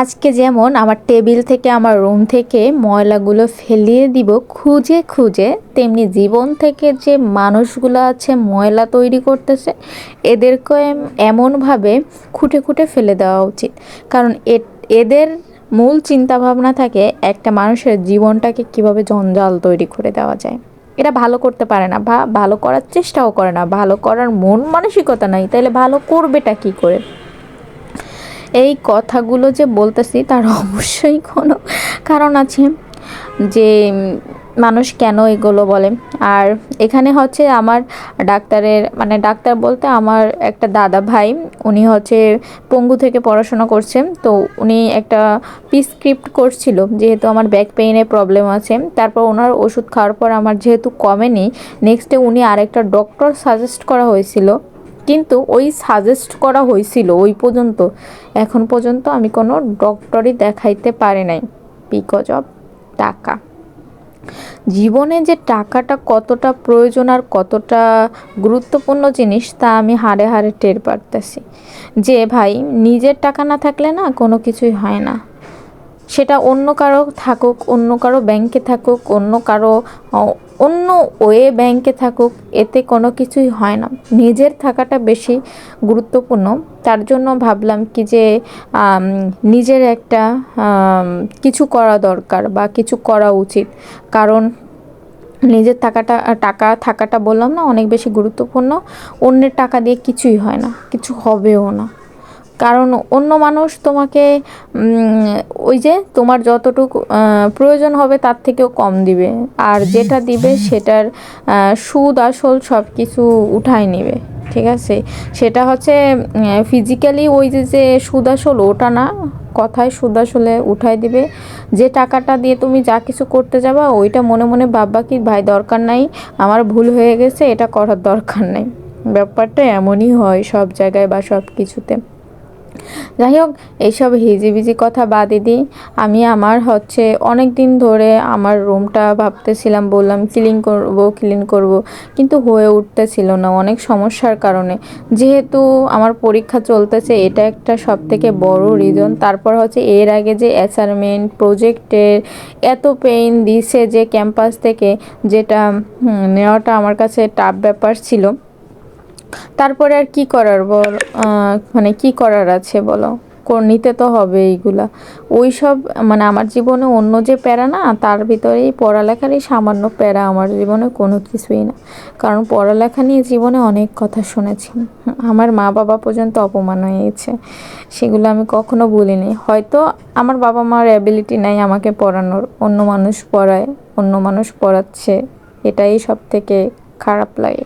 আজকে যেমন আমার টেবিল থেকে, আমার রুম থেকে ময়লাগুলো ফেলিয়ে দিব খুঁজে খুঁজে, তেমনি জীবন থেকে যে মানুষগুলো আছে ময়লা তৈরি করতেছে এদেরকে এমনভাবে খুঁটে খুঁটে ফেলে দেওয়া উচিত। কারণ এদের মূল চিন্তা ভাবনা থাকে একটা মানুষের জীবনটাকে কীভাবে জঞ্জাল তৈরি করে দেওয়া যায়। এটা ভালো করতে পারে না, বা ভালো করার চেষ্টাও করে না, ভালো করার মন মানসিকতা নাই তাহলে ভালো করবেটা কি করে? এই কথাগুলো যে বলতেছি তার অবশ্যই কোনো কারণ আছে যে মানুষ কেন এগুলো বলে। আর এখানে হচ্ছে আমার ডাক্তারের মানে ডাক্তার বলতে আমার একটা দাদা ভাই, উনি হচ্ছে পঙ্গু থেকে পড়াশোনা করছে। তো উনি একটা প্রিসক্রিপ্ট করছিল, যেহেতু আমার ব্যাক পেইনের প্রবলেম আছে। তারপর ওনার ওষুধ খাওয়ার পর আমার যেহেতু কমেনি নেক্সটে উনি আরেকটা ডক্টর সাজেস্ট করা হয়েছিল। কিন্তু ওই সাজেস্ট করা হয়েছিল ওই পর্যন্ত। এখন পর্যন্ত আমি কোনো ডক্টরই দেখাইতে পারি নাই। বিকজ অফ টাকা। জীবনে যে টাকাটা কতটা প্রয়োজন আর কতটা গুরুত্বপূর্ণ জিনিস তা আমি হাড়ে হাড়ে টের পারতেছি। যে ভাই, নিজের টাকা না থাকলে না কোনো কিছুই হয় না। সেটা অন্য কারও থাকুক, অন্য কারও ব্যাংকে থাকুক, অন্য কারও অন্য ওয়ে ব্যাংকে থাকুক, এতে কোনো কিছুই হয় না। নিজের থাকাটা বেশি গুরুত্বপূর্ণ। তার জন্য ভাবলাম কি যে নিজের একটা কিছু করা দরকার বা কিছু করা উচিত। কারণ নিজের টাকাটা টাকা থাকাটা বললাম না, অনেক বেশি গুরুত্বপূর্ণ। অন্যের টাকা দিয়ে কিছুই হয় না, কিছু হবেও না। কারণ অন্য মানুষ তোমাকে ওই যে তোমার যতটুকু প্রয়োজন হবে তার থেকেও কম দিবে। আর যেটা দিবে সেটার সুদ, আসল সব কিছু উঠায় নিবে, ঠিক আছে? সেটা হচ্ছে ফিজিক্যালি ওই যে যে সুদ আসল ওটা না, কথায় সুদ আসলে উঠাই দিবে। যে টাকাটা দিয়ে তুমি যা কিছু করতে যাবা, ওইটা মনে মনে ভাববা কি, ভাই, দরকার নাই, আমার ভুল হয়ে গেছে, এটা করার দরকার নেই। ব্যাপারটা এমনই হয় সব জায়গায় বা সব কিছুতে। যাই হোক এইসব হিজিবিজি কথা বাদই দিই। আমি আমার হচ্ছে অনেক দিন ধরে আমার রুমটা ভাবতেছিলাম, বললাম ক্লিন করব ক্লিন করব। কিন্তু হয়ে উঠতেছিল না অনেক সমস্যার কারণে। যেহেতু আমার পরীক্ষা চলতেছে, এটা একটা সব থেকে বড় রিজন তারপর হচ্ছে এর আগে যে অ্যাসাইনমেন্ট প্রজেক্টের এত পেইন দিছে যে ক্যাম্পাস থেকে, যেটা নেওয়াটা আমার কাছে টাফ ব্যাপার ছিল। তারপরে আর কি করার? বল মানে কি করার আছে বলো? নিতে তো হবে এইগুলা। ওই সব মানে আমার জীবনে অন্য যে প্যারা না, তার ভিতরে এই পড়ালেখারই সামান্য প্যারা আমার জীবনে কোনো কিছুই না। কারণ পড়ালেখা নিয়ে জীবনে অনেক কথা শুনেছি। আমার মা বাবা পর্যন্ত অপমান হয়েছে। সেগুলো আমি কখনো ভুলিনি। হয়তো আমার বাবা মার অ্যাবিলিটি নাই আমাকে পড়ানোর। অন্য মানুষ পড়ায়, অন্য মানুষ পড়াচ্ছে। এটাই সব থেকে খারাপ লাগে।